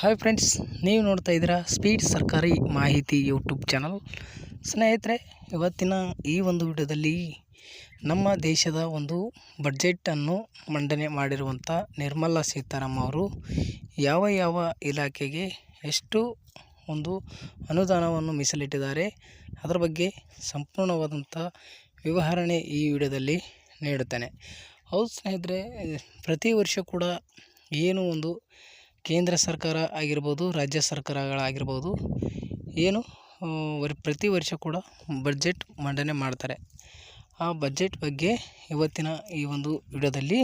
Hi friends ನೀವು ನೋಡ್ತಾ ಇದ್ದೀರಾ ಸ್ಪೀಡ್ ಸರ್ಕಾರಿ ಮಾಹಿತಿ ಯೂಟ್ಯೂಬ್ ಚಾನಲ್ ಸ್ನೇಹಿತರೆ, ಇವತ್ತಿನ ಈ ಒಂದು ವಿಡಿಯೋದಲ್ಲಿ ನಮ್ಮ ದೇಶದ ಒಂದು ಬಡ್ಜೆಟನ್ನು ಮಂಡನೆ ಮಾಡಿರುವಂಥ ನಿರ್ಮಲಾ ಸೀತಾರಾಮ್ ಅವರು ಯಾವ ಯಾವ ಇಲಾಖೆಗೆ ಎಷ್ಟು ಒಂದು ಅನುದಾನವನ್ನು ಮೀಸಲಿಟ್ಟಿದ್ದಾರೆ, ಅದರ ಬಗ್ಗೆ ಸಂಪೂರ್ಣವಾದಂಥ ವಿವರಣೆ ಈ ವಿಡಿಯೋದಲ್ಲಿ ನೀಡುತ್ತೇನೆ. ಹೌದು ಸ್ನೇಹಿತರೆ, ಪ್ರತಿ ವರ್ಷ ಕೂಡ ಏನು ಒಂದು ಕೇಂದ್ರ ಸರ್ಕಾರ ಆಗಿರ್ಬೋದು, ರಾಜ್ಯ ಸರ್ಕಾರಗಳಾಗಿರ್ಬೋದು, ಏನು ಪ್ರತಿ ವರ್ಷ ಕೂಡ ಬಜೆಟ್ ಮಂಡನೆ ಮಾಡ್ತಾರೆ. ಆ ಬಜೆಟ್ ಬಗ್ಗೆ ಇವತ್ತಿನ ಈ ಒಂದು ವಿಡಿಯೋದಲ್ಲಿ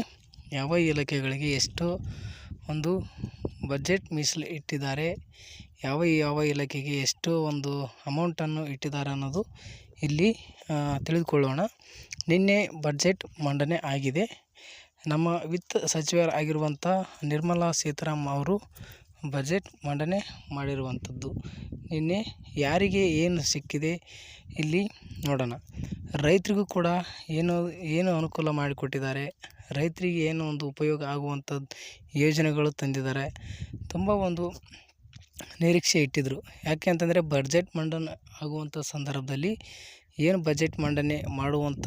ಯಾವ ಇಲಾಖೆಗಳಿಗೆ ಎಷ್ಟು ಒಂದು ಬಜೆಟ್ ಮೀಸಲು ಇಟ್ಟಿದ್ದಾರೆ, ಯಾವ ಯಾವ ಇಲಾಖೆಗೆ ಎಷ್ಟು ಒಂದು ಅಮೌಂಟನ್ನು ಇಟ್ಟಿದ್ದಾರೆ ಅನ್ನೋದು ಇಲ್ಲಿ ತಿಳಿದುಕೊಳ್ಳೋಣ. ನಿನ್ನೆ ಬಜೆಟ್ ಮಂಡನೆ ಆಗಿದೆ. ನಮ್ಮ ವಿತ್ತ ಸಚಿವರಾಗಿರುವಂಥ ನಿರ್ಮಲಾ ಸೀತಾರಾಮ್ ಅವರು ಬಜೆಟ್ ಮಂಡನೆ ಮಾಡಿರುವಂಥದ್ದು. ನಿನ್ನೆ ಯಾರಿಗೆ ಏನು ಸಿಕ್ಕಿದೆ ಇಲ್ಲಿ ನೋಡೋಣ. ರೈತರಿಗೂ ಕೂಡ ಏನು ಏನು ಅನುಕೂಲ ಮಾಡಿಕೊಟ್ಟಿದ್ದಾರೆ. ರೈತರಿಗೆ ಏನು ಒಂದು ಉಪಯೋಗ ಆಗುವಂಥದ್ದು ಯೋಜನೆಗಳು ತಂದಿದ್ದಾರೆ. ತುಂಬ ಒಂದು ನಿರೀಕ್ಷೆ ಇಟ್ಟಿದ್ದರು ಯಾಕೆ ಅಂತಂದರೆ ಬಜೆಟ್ ಮಂಡನೆ ಆಗುವಂಥ ಸಂದರ್ಭದಲ್ಲಿ ಏನು ಬಜೆಟ್ ಮಂಡನೆ ಮಾಡುವಂಥ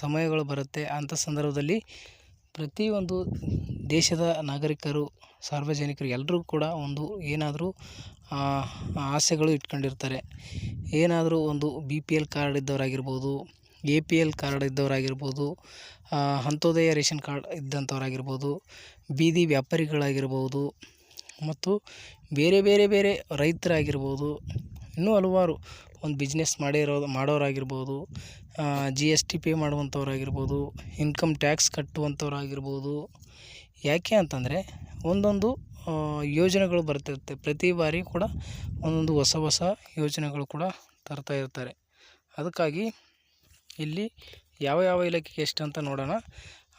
ಸಮಯಗಳು ಬರುತ್ತೆ ಅಂಥ ಸಂದರ್ಭದಲ್ಲಿ ಪ್ರತಿಯೊಂದು ದೇಶದ ನಾಗರಿಕರು, ಸಾರ್ವಜನಿಕರು ಎಲ್ಲರೂ ಕೂಡ ಒಂದು ಏನಾದರೂ ಆಸೆಗಳು ಇಟ್ಕೊಂಡಿರ್ತಾರೆ. ಏನಾದರೂ ಒಂದು ಬಿ ಪಿ ಎಲ್ ಕಾರ್ಡ್ ಇದ್ದವರಾಗಿರ್ಬೋದು, ಎ ಪಿ ಎಲ್ ಕಾರ್ಡ್ ಇದ್ದವರಾಗಿರ್ಬೋದು ಅಂತ್ಯೋದಯ ರೇಷನ್ ಕಾರ್ಡ್ ಇದ್ದಂಥವ್ರಾಗಿರ್ಬೋದು, ಬೀದಿ ವ್ಯಾಪಾರಿಗಳಾಗಿರ್ಬೋದು, ಮತ್ತು ಬೇರೆ ಬೇರೆ ಬೇರೆ ರೈತರಾಗಿರ್ಬೋದು, ಇನ್ನೂ ಹಲವಾರು ಒಂದು ಬಿಸ್ನೆಸ್ ಮಾಡಿರೋ, ಮಾಡೋರಾಗಿರ್ಬೋದು ಜಿ ಎಸ್ ಟಿ ಪೇ ಮಾಡುವಂಥವ್ರಾಗಿರ್ಬೋದು ಇನ್ಕಮ್ ಟ್ಯಾಕ್ಸ್ ಕಟ್ಟುವಂಥವ್ರಾಗಿರ್ಬೋದು, ಯಾಕೆ ಅಂತಂದರೆ ಒಂದೊಂದು ಯೋಜನೆಗಳು ಬರ್ತಿರುತ್ತೆ. ಪ್ರತಿ ಬಾರಿ ಕೂಡ ಒಂದೊಂದು ಹೊಸ ಹೊಸ ಯೋಜನೆಗಳು ಕೂಡ ತರ್ತಾ ಇರ್ತಾರೆ. ಅದಕ್ಕಾಗಿ ಇಲ್ಲಿ ಯಾವ ಯಾವ ಇಲಾಖೆಗೆ ಎಷ್ಟು ಅಂತ ನೋಡೋಣ.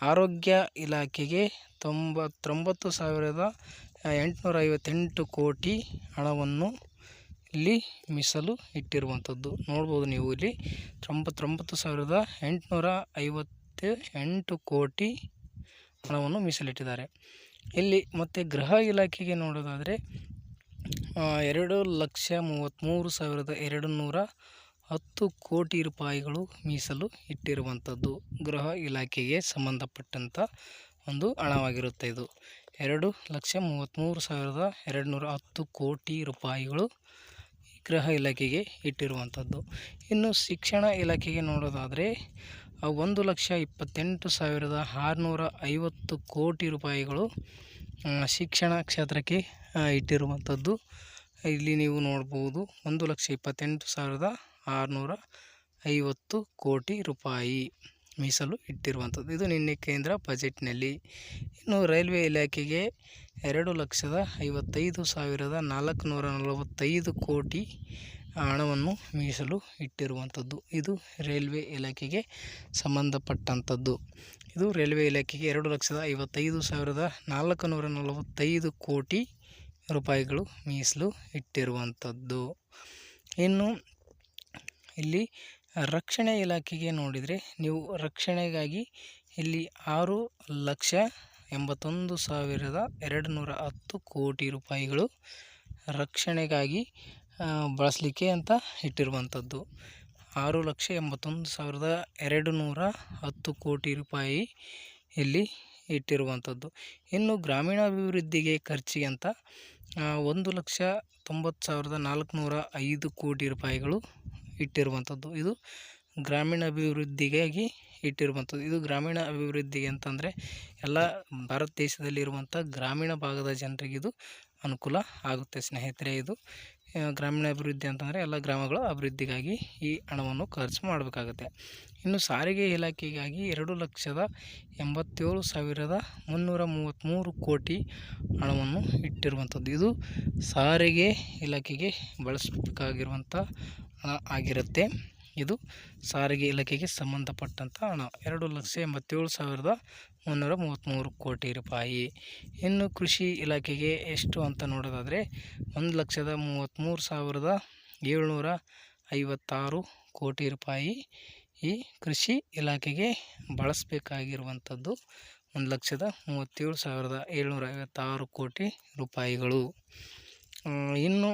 ಆರೋಗ್ಯ ಇಲಾಖೆಗೆ ತೊಂಬತ್ತೊಂಬತ್ತು ಸಾವಿರದ ಎಂಟುನೂರ ಐವತ್ತೆಂಟು ಕೋಟಿ ಹಣವನ್ನು ಇಲ್ಲಿ ಮೀಸಲು ಇಟ್ಟಿರುವಂಥದ್ದು. ನೋಡ್ಬೋದು ನೀವು ಇಲ್ಲಿ ತೊಂಬತ್ತೊಂಬತ್ತು ಸಾವಿರದ ಎಂಟುನೂರ ಐವತ್ತು ಎಂಟು ಕೋಟಿ ಹಣವನ್ನು ಮೀಸಲಿಟ್ಟಿದ್ದಾರೆ. ಇಲ್ಲಿ ಮತ್ತು ಗೃಹ ಇಲಾಖೆಗೆ ನೋಡೋದಾದರೆ ಎರಡು ಲಕ್ಷ ಮೂವತ್ತ್ಮೂರು ಸಾವಿರದ ಎರಡು ನೂರ ಹತ್ತು ಕೋಟಿ ರೂಪಾಯಿಗಳು ಮೀಸಲು ಇಟ್ಟಿರುವಂಥದ್ದು. ಗೃಹ ಇಲಾಖೆಗೆ ಸಂಬಂಧಪಟ್ಟಂಥ ಒಂದು ಹಣವಾಗಿರುತ್ತೆ ಇದು. ಎರಡು ಲಕ್ಷ ಮೂವತ್ತ್ಮೂರು ಸಾವಿರದ ಎರಡು ನೂರ ಹತ್ತು ಕೋಟಿ ರೂಪಾಯಿಗಳು ಗೃಹ ಇಲಾಖೆಗೆ ಇಟ್ಟಿರುವಂಥದ್ದು. ಇನ್ನು ಶಿಕ್ಷಣ ಇಲಾಖೆಗೆ ನೋಡೋದಾದರೆ ಒಂದು ಲಕ್ಷ ಇಪ್ಪತ್ತೆಂಟು ಸಾವಿರದ ಆರುನೂರ ಐವತ್ತು ಕೋಟಿ ರೂಪಾಯಿಗಳು ಶಿಕ್ಷಣ ಕ್ಷೇತ್ರಕ್ಕೆ ಇಟ್ಟಿರುವಂಥದ್ದು. ಇಲ್ಲಿ ನೀವು ನೋಡ್ಬೋದು, ಒಂದು ಲಕ್ಷ ಇಪ್ಪತ್ತೆಂಟು ಸಾವಿರದ ಆರುನೂರ ಐವತ್ತು ಕೋಟಿ ರೂಪಾಯಿ. ಮೀಸಲು ಇಟ್ಟಿರುವಂಥದ್ದು. ಇದು ನಿನ್ನೆ ಕೇಂದ್ರ ಬಜೆಟ್ನಲ್ಲಿ ಇನ್ನು ರೈಲ್ವೆ ಇಲಾಖೆಗೆ ಎರಡು ಲಕ್ಷದ ಐವತ್ತೈದು ಸಾವಿರದ ನಾಲ್ಕುನೂರ ನಲವತ್ತೈದು ಕೋಟಿ ಹಣವನ್ನು ಮೀಸಲು ಇಟ್ಟಿರುವಂಥದ್ದು. ಇದು ರೈಲ್ವೆ ಇಲಾಖೆಗೆ ಸಂಬಂಧಪಟ್ಟಂಥದ್ದು. ಇದು ರೈಲ್ವೆ ಇಲಾಖೆಗೆ ಎರಡು ಲಕ್ಷದ ಐವತ್ತೈದು ಸಾವಿರದ ನಾಲ್ಕುನೂರ ನಲವತ್ತೈದು ಕೋಟಿ ರೂಪಾಯಿಗಳು ಮೀಸಲು ಇಟ್ಟಿರುವಂಥದ್ದು. ಇನ್ನು ಇಲ್ಲಿ ರಕ್ಷಣೆ ಇಲಾಖೆಗೆ ನೋಡಿದರೆ ನೀವು ರಕ್ಷಣೆಗಾಗಿ ಇಲ್ಲಿ ಆರು ಲಕ್ಷ ಎಂಬತ್ತೊಂದು ಸಾವಿರದ ಎರಡು ನೂರ ಹತ್ತು ಕೋಟಿ ರೂಪಾಯಿಗಳು ರಕ್ಷಣೆಗಾಗಿ ಬಳಸಲಿಕ್ಕೆ ಅಂತ ಇಟ್ಟಿರುವಂಥದ್ದು. ಆರು ಲಕ್ಷ ಎಂಬತ್ತೊಂದು ಸಾವಿರದ ಎರಡು ನೂರ ಹತ್ತು ಕೋಟಿ ರೂಪಾಯಿ ಇಲ್ಲಿ ಇಟ್ಟಿರುವಂಥದ್ದು. ಇನ್ನು ಗ್ರಾಮೀಣಾಭಿವೃದ್ಧಿಗೆ ಖರ್ಚಿಗೆ ಅಂತ ಒಂದು ಲಕ್ಷ ತೊಂಬತ್ತು ಸಾವಿರದ ನಾಲ್ಕುನೂರ ಐದು ಕೋಟಿ ರೂಪಾಯಿಗಳು ಇಟ್ಟಿರುವಂಥದ್ದು. ಇದು ಗ್ರಾಮೀಣ ಅಭಿವೃದ್ಧಿಗಾಗಿ ಇಟ್ಟಿರುವಂಥದ್ದು. ಇದು ಗ್ರಾಮೀಣ ಅಭಿವೃದ್ಧಿಗೆ ಅಂತಂದರೆ ಎಲ್ಲ ಭಾರತ ದೇಶದಲ್ಲಿರುವಂಥ ಗ್ರಾಮೀಣ ಭಾಗದ ಜನರಿಗೆ ಇದು ಅನುಕೂಲ ಆಗುತ್ತೆ ಸ್ನೇಹಿತರೆ ಇದು. ಆ, ಗ್ರಾಮೀಣ ಅಭಿವೃದ್ಧಿ ಅಂತಂದರೆ ಎಲ್ಲ ಗ್ರಾಮಗಳ ಅಭಿವೃದ್ಧಿಗಾಗಿ ಈ ಹಣವನ್ನು ಖರ್ಚು ಮಾಡಬೇಕಾಗುತ್ತೆ. ಇನ್ನು ಸಾರಿಗೆ ಇಲಾಖೆಗಾಗಿ ಎರಡು ಲಕ್ಷದ ಎಂಬತ್ತೇಳು ಸಾವಿರದ ಮುನ್ನೂರ ಮೂವತ್ತ್ಮೂರು ಕೋಟಿ ಹಣವನ್ನು ಇಟ್ಟಿರುವಂಥದ್ದು. ಇದು ಸಾರಿಗೆ ಇಲಾಖೆಗೆ ಬಳಸಬೇಕಾಗಿರುವಂಥ ಆಗಿರುತ್ತೆ. ಇದು ಸಾರಿಗೆ ಇಲಾಖೆಗೆ ಸಂಬಂಧಪಟ್ಟಂಥ ಹಣ. ಎರಡು ಲಕ್ಷ ಎಂಬತ್ತೇಳು ಸಾವಿರದ ಮುನ್ನೂರ ಮೂವತ್ತ್ಮೂರು ಕೋಟಿ ರೂಪಾಯಿ. ಇನ್ನು ಕೃಷಿ ಇಲಾಖೆಗೆ ಎಷ್ಟು ಅಂತ ನೋಡೋದಾದರೆ ಒಂದು ಲಕ್ಷದ ಮೂವತ್ತ್ಮೂರು ಸಾವಿರದ ಏಳ್ನೂರ ಐವತ್ತಾರು ಕೋಟಿ ರೂಪಾಯಿ ಈ ಕೃಷಿ ಇಲಾಖೆಗೆ ಬಳಸಬೇಕಾಗಿರುವಂಥದ್ದು ಒಂದು ಲಕ್ಷದ ಮೂವತ್ತೇಳು ಸಾವಿರದ ಏಳ್ನೂರ ಐವತ್ತಾರು ಕೋಟಿ ರೂಪಾಯಿಗಳು. ಇನ್ನು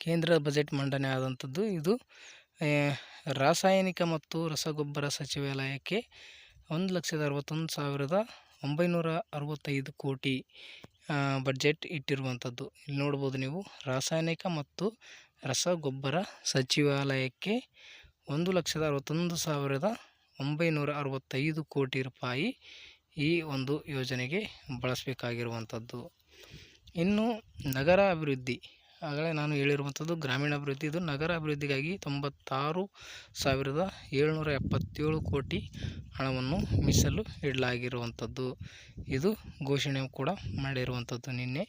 ಕೇಂದ್ರ ಬಜೆಟ್ ಮಂಡನೆ ಆದಂಥದ್ದು ಇದು ರಾಸಾಯನಿಕ ಮತ್ತು ರಸಗೊಬ್ಬರ ಸಚಿವಾಲಯಕ್ಕೆ ಒಂದು ಲಕ್ಷದ ಅರವತ್ತೊಂದು ಸಾವಿರದ ಒಂಬೈನೂರ ಅರವತ್ತೈದು ಕೋಟಿ ಬಜೆಟ್ ಇಟ್ಟಿರುವಂಥದ್ದು. ಇಲ್ಲಿ ನೋಡ್ಬೋದು ನೀವು, ರಾಸಾಯನಿಕ ಮತ್ತು ರಸಗೊಬ್ಬರ ಸಚಿವಾಲಯಕ್ಕೆ ಒಂದು ಲಕ್ಷದ ಅರವತ್ತೊಂದು ಸಾವಿರದ ಒಂಬೈನೂರ ಅರವತ್ತೈದು ಕೋಟಿ ರೂಪಾಯಿ ಈ ಒಂದು ಯೋಜನೆಗೆ ಬಳಸಬೇಕಾಗಿರುವಂಥದ್ದು. ಇನ್ನು ನಗರ ಅಭಿವೃದ್ಧಿ. ಆಗಲೇ ನಾನು ಹೇಳಿರುವಂಥದ್ದು ಗ್ರಾಮೀಣಾಭಿವೃದ್ಧಿ, ಇದು ನಗರ ಅಭಿವೃದ್ಧಿಗಾಗಿ ತೊಂಬತ್ತಾರು ಸಾವಿರದ ಏಳ್ನೂರ ಎಪ್ಪತ್ತೇಳು ಕೋಟಿ ಹಣವನ್ನು ಮೀಸಲು ಇಡಲಾಗಿರುವಂಥದ್ದು. ಇದು ಘೋಷಣೆ ಕೂಡ ಮಾಡಿರುವಂಥದ್ದು ನಿನ್ನೆ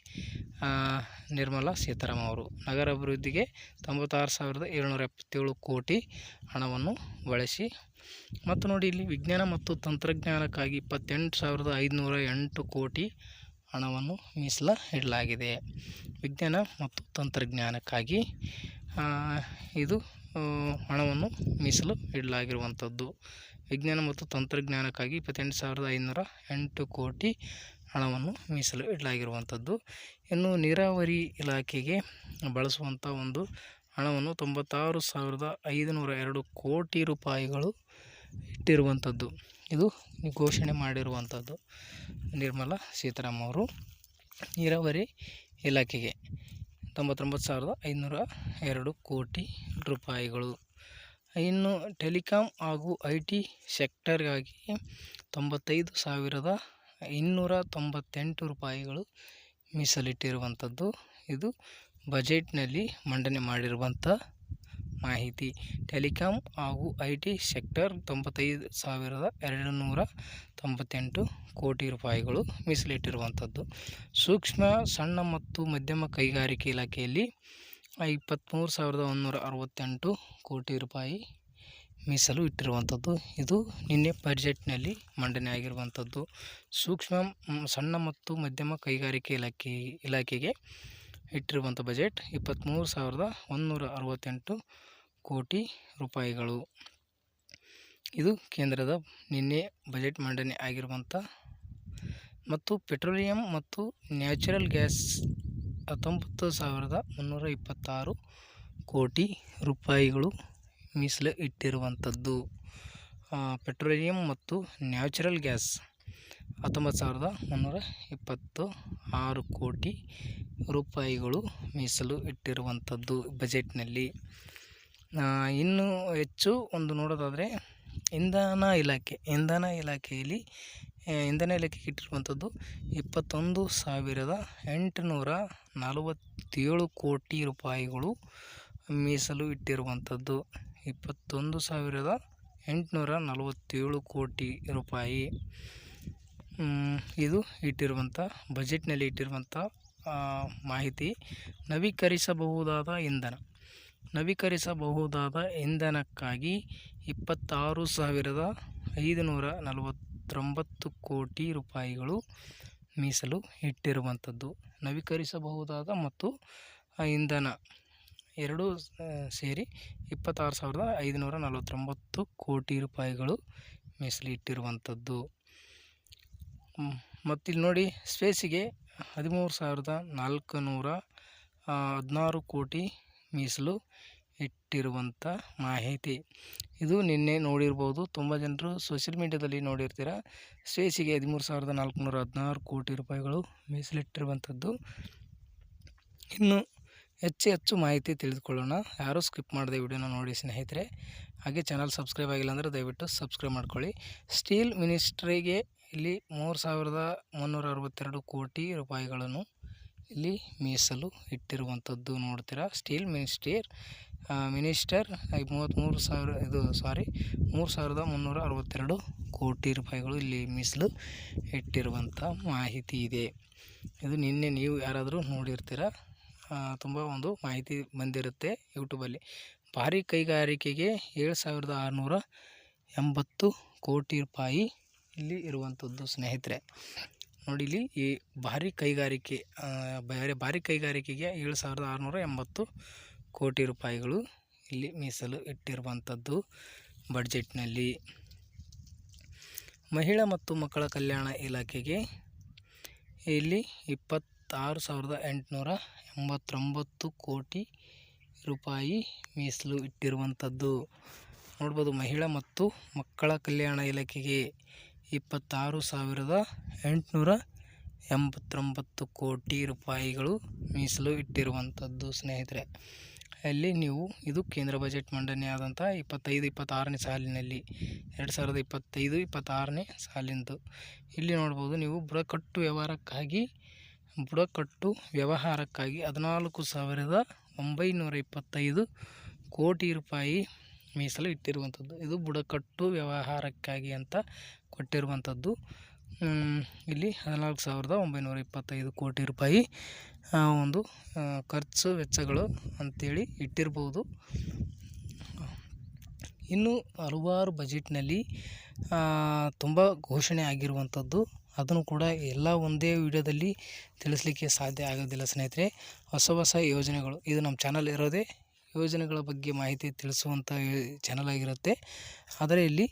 ನಿರ್ಮಲಾ ಸೀತಾರಾಮ ಅವರು. ನಗರ ಅಭಿವೃದ್ಧಿಗೆ ತೊಂಬತ್ತಾರು ಸಾವಿರದ ಏಳ್ನೂರ ಎಪ್ಪತ್ತೇಳು ಕೋಟಿ ಹಣವನ್ನು ಬಳಸಿ, ಮತ್ತು ನೋಡಿ ಇಲ್ಲಿ ವಿಜ್ಞಾನ ಮತ್ತು ತಂತ್ರಜ್ಞಾನಕ್ಕಾಗಿ ಇಪ್ಪತ್ತೆಂಟು ಸಾವಿರದ ಐದುನೂರ ಎಂಟು ಕೋಟಿ ಹಣವನ್ನು ಮೀಸಲ ಇಡಲಾಗಿದೆ ವಿಜ್ಞಾನ ಮತ್ತು ತಂತ್ರಜ್ಞಾನಕ್ಕಾಗಿ ಇದು ಹಣವನ್ನು ಮೀಸಲು ಇಡಲಾಗಿರುವಂಥದ್ದು ವಿಜ್ಞಾನ ಮತ್ತು ತಂತ್ರಜ್ಞಾನಕ್ಕಾಗಿ ಇಪ್ಪತ್ತೆಂಟು ಸಾವಿರದ ಐನೂರ ಎಂಟು ಕೋಟಿ ಹಣವನ್ನು ಮೀಸಲು ಇಡಲಾಗಿರುವಂಥದ್ದು ಇನ್ನು ನೀರಾವರಿ ಇಲಾಖೆಗೆ ಬಳಸುವಂಥ ಒಂದು ಹಣವನ್ನು ತೊಂಬತ್ತಾರು ಸಾವಿರದ ಐದುನೂರ ಎರಡು ಕೋಟಿ ರೂಪಾಯಿಗಳು ಇಟ್ಟಿರುವಂಥದ್ದು. ಇದು ಘೋಷಣೆ ಮಾಡಿರುವಂಥದ್ದು ನಿರ್ಮಲಾ ಸೀತಾರಾಮನ್ ಅವರು ನೀರಾವರಿ ಇಲಾಖೆಗೆ ತೊಂಬತ್ತೊಂಬತ್ತು ಸಾವಿರದ ಐನೂರ ಎರಡು ಕೋಟಿ ರೂಪಾಯಿಗಳು. ಇನ್ನು ಟೆಲಿಕಾಂ ಹಾಗೂ ಐ ಟಿ ಸೆಕ್ಟರ್ಗಾಗಿ ತೊಂಬತ್ತೈದು ಸಾವಿರದ ಇನ್ನೂರ ತೊಂಬತ್ತೆಂಟು ರೂಪಾಯಿಗಳು ಮೀಸಲಿಟ್ಟಿರುವಂಥದ್ದು. ಇದು ಬಜೆಟ್ನಲ್ಲಿ ಮಂಡನೆ ಮಾಡಿರುವಂಥ ಮಾಹಿತಿ. ಟೆಲಿಕಾಂ ಹಾಗೂ ಐ ಟಿ ಸೆಕ್ಟರ್ ತೊಂಬತ್ತೈದು ಸಾವಿರದ ಎರಡು ನೂರ ತೊಂಬತ್ತೆಂಟು ಕೋಟಿ ರೂಪಾಯಿಗಳು ಮೀಸಲಿಟ್ಟಿರುವಂಥದ್ದು. ಸೂಕ್ಷ್ಮ, ಸಣ್ಣ ಮತ್ತು ಮಧ್ಯಮ ಕೈಗಾರಿಕೆ ಇಲಾಖೆಯಲ್ಲಿ ಇಪ್ಪತ್ತ್ಮೂರು ಸಾವಿರದ ಒಂದುನೂರ ಅರವತ್ತೆಂಟು ಕೋಟಿ ರೂಪಾಯಿ ಮೀಸಲು ಇಟ್ಟಿರುವಂಥದ್ದು. ಇದು ನಿನ್ನೆ ಬಜೆಟ್ನಲ್ಲಿ ಮಂಡನೆ ಆಗಿರುವಂಥದ್ದು. ಸೂಕ್ಷ್ಮ, ಸಣ್ಣ ಮತ್ತು ಮಧ್ಯಮ ಕೈಗಾರಿಕೆ ಇಲಾಖೆ, ಇಲಾಖೆಗೆ ಇಟ್ಟಿರುವಂಥ ಬಜೆಟ್ ಇಪ್ಪತ್ತ್ಮೂರು ಸಾವಿರದ ಒಂದುನೂರ ಅರವತ್ತೆಂಟು ಕೋಟಿ ರೂಪಾಯಿಗಳು. ಇದು ಕೇಂದ್ರದ ನಿನ್ನೆ ಬಜೆಟ್ ಮಂಡನೆ ಆಗಿರುವಂಥ ಮತ್ತು ಪೆಟ್ರೋಲಿಯಂ ಮತ್ತು ನ್ಯಾಚುರಲ್ ಗ್ಯಾಸ್ ಹತ್ತೊಂಬತ್ತು ಸಾವಿರದ ಮುನ್ನೂರ ಇಪ್ಪತ್ತಾರು ಕೋಟಿ ರೂಪಾಯಿಗಳು ಮೀಸಲು ಇಟ್ಟಿರುವಂಥದ್ದು ಪೆಟ್ರೋಲಿಯಂ ಮತ್ತು ನ್ಯಾಚುರಲ್ ಗ್ಯಾಸ್ ಹತ್ತೊಂಬತ್ತು ಸಾವಿರದ ಮುನ್ನೂರ ಇಪ್ಪತ್ತು ಆರು ಕೋಟಿ ರೂಪಾಯಿಗಳು ಮೀಸಲು ಇಟ್ಟಿರುವಂಥದ್ದು ಬಜೆಟ್ನಲ್ಲಿ. ಇನ್ನೂ ಹೆಚ್ಚು ಒಂದು ನೋಡೋದಾದರೆ ಇಂಧನ ಇಲಾಖೆ, ಇಂಧನ ಇಲಾಖೆಯಲ್ಲಿ ಇಂಧನ ಇಲಾಖೆಗೆ ಇಟ್ಟಿರುವಂಥದ್ದು ಇಪ್ಪತ್ತೊಂದು ಸಾವಿರದ ಎಂಟುನೂರ ನಲವತ್ತೇಳು ಕೋಟಿ ರೂಪಾಯಿಗಳು ಮೀಸಲು ಇಟ್ಟಿರುವಂಥದ್ದು. ಇಪ್ಪತ್ತೊಂದು ಸಾವಿರದ ಎಂಟುನೂರ ನಲವತ್ತೇಳು ಕೋಟಿ ರೂಪಾಯಿ. ಇದು ಇಟ್ಟಿರುವಂಥ ಬಜೆಟ್ನಲ್ಲಿ ಇಟ್ಟಿರುವಂಥ ಮಾಹಿತಿ. ನವೀಕರಿಸಬಹುದಾದ ಇಂಧನ. ನವೀಕರಿಸಬಹುದಾದ ಇಂಧನಕ್ಕಾಗಿ ಇಪ್ಪತ್ತಾರು ಸಾವಿರದ ಐದುನೂರ ನಲವತ್ತೊಂಬತ್ತು ಕೋಟಿ ರೂಪಾಯಿಗಳು ಮೀಸಲು ಇಟ್ಟಿರುವಂಥದ್ದು. ನವೀಕರಿಸಬಹುದಾದ ಮತ್ತು ಇಂಧನ ಎರಡೂ ಸೇರಿ ಇಪ್ಪತ್ತಾರು ಸಾವಿರದ ಐದುನೂರ ನಲವತ್ತೊಂಬತ್ತು ಕೋಟಿ ರೂಪಾಯಿಗಳು ಮೀಸಲು ಇಟ್ಟಿರುವಂಥದ್ದು. ಮತ್ತಿಲ್ಲಿ ನೋಡಿ, ಸ್ಪೇಸಿಗೆ ಹದಿಮೂರು ಸಾವಿರದ ನಾಲ್ಕು ನೂರ ಹದಿನಾರು ಕೋಟಿ ಮೀಸಲು ಇಟ್ಟಿರುವಂಥ ಮಾಹಿತಿ. ಇದು ನಿನ್ನೆ ನೋಡಿರ್ಬೋದು. ತುಂಬ ಜನರು ಸೋಷಿಯಲ್ ಮೀಡ್ಯಾದಲ್ಲಿ ನೋಡಿರ್ತೀರ. ಸ್ಪೇಸಿಗೆ ಹದಿಮೂರು ಸಾವಿರದ ನಾಲ್ಕುನೂರ ಹದಿನಾರು ಕೋಟಿ ರೂಪಾಯಿಗಳು ಮೀಸಲಿಟ್ಟಿರುವಂಥದ್ದು. ಇನ್ನು ಹೆಚ್ಚು ಹೆಚ್ಚು ಮಾಹಿತಿ ತಿಳಿದುಕೊಳ್ಳೋಣ. ಯಾರೂ ಸ್ಕಿಪ್ ಮಾಡದೆ ವಿಡಿಯೋನ ನೋಡಿ ಸ್ನೇಹಿತರೆ. ಹಾಗೆ ಚಾನಲ್ ಸಬ್ಸ್ಕ್ರೈಬ್ ಆಗಿಲ್ಲ ಅಂದರೆ ದಯವಿಟ್ಟು ಸಬ್ಸ್ಕ್ರೈಬ್ ಮಾಡ್ಕೊಳ್ಳಿ. ಸ್ಟೀಲ್ ಮಿನಿಸ್ಟ್ರಿಗೆ ಇಲ್ಲಿ ಮೂರು ಸಾವಿರದ ಮುನ್ನೂರ ಅರವತ್ತೆರಡು ಕೋಟಿ ರೂಪಾಯಿಗಳನ್ನು ಇಲ್ಲಿ ಮೀಸಲು ಇಟ್ಟಿರುವಂಥದ್ದು ನೋಡ್ತೀರಾ. ಸ್ಟೀಲ್ ಮಿನಿಸ್ಟರ್ ಮಿನಿಸ್ಟರ್ ಮೂವತ್ತ್ಮೂರು ಸಾವಿರ, ಇದು ಸಾರಿ, ಮೂರು ಸಾವಿರದ ಮುನ್ನೂರ ಅರವತ್ತೆರಡು ಕೋಟಿ ರೂಪಾಯಿಗಳು ಇಲ್ಲಿ ಮೀಸಲು ಇಟ್ಟಿರುವಂಥ ಮಾಹಿತಿ ಇದೆ. ಇದು ನಿನ್ನೆ ನೀವು ಯಾರಾದರೂ ನೋಡಿರ್ತೀರ? ತುಂಬ ಒಂದು ಮಾಹಿತಿ ಬಂದಿರುತ್ತೆ ಯೂಟ್ಯೂಬಲ್ಲಿ. ಭಾರಿ ಕೈಗಾರಿಕೆಗೆ ಏಳು ಸಾವಿರದ ಆರುನೂರ ಎಂಬತ್ತು ಕೋಟಿ ರೂಪಾಯಿ ಇಲ್ಲಿ ಇರುವಂಥದ್ದು ಸ್ನೇಹಿತರೆ. ನೋಡಿ ಇಲ್ಲಿ ಈ ಭಾರಿ ಕೈಗಾರಿಕೆ ಬೇರೆ ಭಾರಿ ಕೈಗಾರಿಕೆಗೆ ಏಳು ಸಾವಿರದ ಆರುನೂರ ಎಂಬತ್ತು ಕೋಟಿ ರೂಪಾಯಿಗಳು ಇಲ್ಲಿ ಮೀಸಲು ಇಟ್ಟಿರುವಂಥದ್ದು ಬಡ್ಜೆಟ್ನಲ್ಲಿ. ಮಹಿಳಾ ಮತ್ತು ಮಕ್ಕಳ ಕಲ್ಯಾಣ ಇಲಾಖೆಗೆ ಇಲ್ಲಿ ಇಪ್ಪತ್ತಾರು ಸಾವಿರದ ಎಂಟುನೂರ ಎಂಬತ್ತೊಂಬತ್ತು ಕೋಟಿ ರೂಪಾಯಿ ಮೀಸಲು ಇಟ್ಟಿರುವಂಥದ್ದು. ನೋಡ್ಬೋದು ಮಹಿಳಾ ಮತ್ತು ಮಕ್ಕಳ ಕಲ್ಯಾಣ ಇಲಾಖೆಗೆ ಇಪ್ಪತ್ತಾರು ಸಾವಿರದ ಎಂಟುನೂರ ಎಂಬತ್ತೊಂಬತ್ತು ಕೋಟಿ ರೂಪಾಯಿಗಳು ಮೀಸಲು ಇಟ್ಟಿರುವಂಥದ್ದು, ಸ್ನೇಹಿತರೆ. ಅಲ್ಲಿ ನೀವು ಇದು ಕೇಂದ್ರ ಬಜೆಟ್ ಮಂಡನೆ ಆದಂಥ ಇಪ್ಪತ್ತೈದು, ಇಪ್ಪತ್ತಾರನೇ ಸಾಲಿನಲ್ಲಿ. ಎರಡು ಸಾವಿರದ ಇಪ್ಪತ್ತೈದು, ಇಪ್ಪತ್ತಾರನೇ ಸಾಲಿನದು ಇಲ್ಲಿ ನೋಡ್ಬೋದು ನೀವು ಬುಡಕಟ್ಟು ವ್ಯವಹಾರಕ್ಕಾಗಿ ಬುಡಕಟ್ಟು ವ್ಯವಹಾರಕ್ಕಾಗಿ ಹದಿನಾಲ್ಕು ಸಾವಿರದ ಒಂಬೈನೂರ ಇಪ್ಪತ್ತೈದು ಕೋಟಿ ರೂಪಾಯಿ ಮೀಸಲು ಇಟ್ಟಿರುವಂಥದ್ದು. ಇದು ಬುಡಕಟ್ಟು ವ್ಯವಹಾರಕ್ಕಾಗಿ ಅಂತ ಕೊಟ್ಟಿರುವಂಥದ್ದು. ಇಲ್ಲಿ ಹದಿನಾಲ್ಕು ಸಾವಿರದ ಒಂಬೈನೂರ ಇಪ್ಪತ್ತೈದು ಕೋಟಿ ರೂಪಾಯಿ ಒಂದು ಖರ್ಚು ವೆಚ್ಚಗಳು ಅಂಥೇಳಿ ಇಟ್ಟಿರ್ಬೋದು. ಇನ್ನು ಹಲವಾರು ಬಜೆಟ್ನಲ್ಲಿ ತುಂಬ ಘೋಷಣೆ ಆಗಿರುವಂಥದ್ದು. ಅದನ್ನು ಕೂಡ ಎಲ್ಲ ಒಂದೇ ವಿಡಿಯೋದಲ್ಲಿ ತಿಳಿಸ್ಲಿಕ್ಕೆ ಸಾಧ್ಯ ಆಗೋದಿಲ್ಲ ಸ್ನೇಹಿತರೆ. ಹೊಸ ಹೊಸ ಯೋಜನೆಗಳು. ಇದು ನಮ್ಮ ಚಾನಲ್ ಇರೋದೇ ಯೋಜನೆಗಳ ಬಗ್ಗೆ ಮಾಹಿತಿ ತಿಳಿಸುವಂಥ ಚಾನಲ್ ಆಗಿರುತ್ತೆ. ಆದರೆ ಇಲ್ಲಿ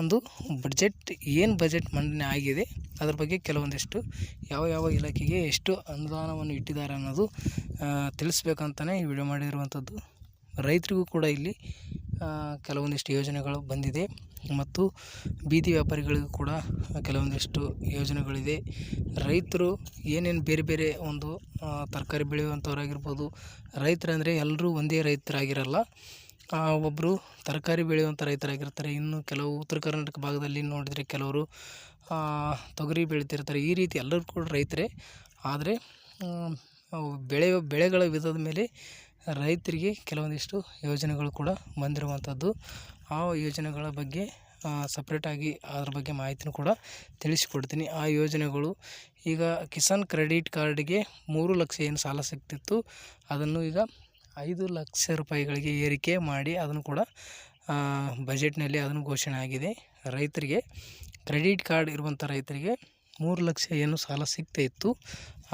ಒಂದು ಬಜೆಟ್ ಏನು ಬಜೆಟ್ ಮಂಡನೆ ಆಗಿದೆ, ಅದ್ರ ಬಗ್ಗೆ ಕೆಲವೊಂದಿಷ್ಟು ಯಾವ ಯಾವ ಇಲಾಖೆಗೆ ಎಷ್ಟು ಅನುದಾನವನ್ನು ಇಟ್ಟಿದ್ದಾರೆ ಅನ್ನೋದು ತಿಳಿಸ್ಬೇಕಂತಲೇ ಈ ವಿಡಿಯೋ ಮಾಡಿರುವಂಥದ್ದು. ರೈತರಿಗೂ ಕೂಡ ಇಲ್ಲಿ ಕೆಲವೊಂದಿಷ್ಟು ಯೋಜನೆಗಳು ಬಂದಿದೆ. ಮತ್ತು ಬೀದಿ ವ್ಯಾಪಾರಿಗಳಿಗೂ ಕೂಡ ಕೆಲವೊಂದಿಷ್ಟು ಯೋಜನೆಗಳಿದೆ. ರೈತರು ಏನೇನು ಬೇರೆ ಬೇರೆ ಒಂದು ತರಕಾರಿ ಬೆಳೆಯುವಂಥವ್ರಾಗಿರ್ಬೋದು ರೈತರಂದರೆ ಎಲ್ಲರೂ ಒಂದೇ ರೈತರಾಗಿರಲ್ಲ. ಒಬ್ಬರು ತರಕಾರಿ ಬೆಳೆಯುವಂಥ ರೈತರಾಗಿರ್ತಾರೆ. ಇನ್ನು ಕೆಲವು ಉತ್ತರ ಕರ್ನಾಟಕ ಭಾಗದಲ್ಲಿ ನೋಡಿದರೆ ಕೆಲವರು ತೊಗರಿ ಬೆಳೀತಿರ್ತಾರೆ. ಈ ರೀತಿ ಎಲ್ಲರೂ ಕೂಡ ರೈತರೇ. ಆದರೆ ಬೆಳೆಯೋ ಬೆಳೆಗಳ ವಿಧದ ಮೇಲೆ ರೈತರಿಗೆ ಕೆಲವೊಂದಿಷ್ಟು ಯೋಜನೆಗಳು ಕೂಡ ಬಂದಿರುವಂಥದ್ದು. ಆ ಯೋಜನೆಗಳ ಬಗ್ಗೆ ಸಪ್ರೇಟಾಗಿ ಅದ್ರ ಬಗ್ಗೆ ಮಾಹಿತಿನೂ ಕೂಡ ತಿಳಿಸಿಕೊಡ್ತೀನಿ. ಆ ಯೋಜನೆಗಳು ಈಗ ಕಿಸಾನ್ ಕ್ರೆಡಿಟ್ ಕಾರ್ಡ್ಗೆ ಮೂರು ಲಕ್ಷ ಏನು ಸಾಲ ಸಿಗ್ತಿತ್ತು. ಅದನ್ನು ಈಗ ಐದು ಲಕ್ಷ ರೂಪಾಯಿಗಳಿಗೆ ಏರಿಕೆ ಮಾಡಿ ಅದನ್ನು ಕೂಡ ಬಜೆಟ್ನಲ್ಲಿ ಅದನ್ನು ಘೋಷಣೆ ಆಗಿದೆ. ರೈತರಿಗೆ, ಕ್ರೆಡಿಟ್ ಕಾರ್ಡ್ ಇರುವಂಥ ರೈತರಿಗೆ ಮೂರು ಲಕ್ಷ ಏನು ಸಾಲ ಸಿಗ್ತಾ ಇತ್ತು.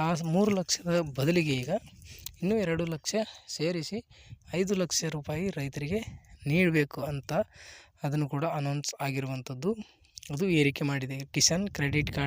ಆ ಮೂರು ಲಕ್ಷದ ಬದಲಿಗೆ ಈಗ ಇನ್ನೂ ಎರಡು ಲಕ್ಷ ಸೇರಿಸಿ ಐದು ಲಕ್ಷ ರೂಪಾಯಿ ರೈತರಿಗೆ ನೀಡಬೇಕು ಅಂತ ಅದನ್ನು ಕೂಡ ಅನೌನ್ಸ್ ಆಗಿರುವಂಥದ್ದು. ಅದು ಏರಿಕೆ ಮಾಡಿದೆ ಕಿಸಾನ್ ಕ್ರೆಡಿಟ್ ಕಾರ್ಡ್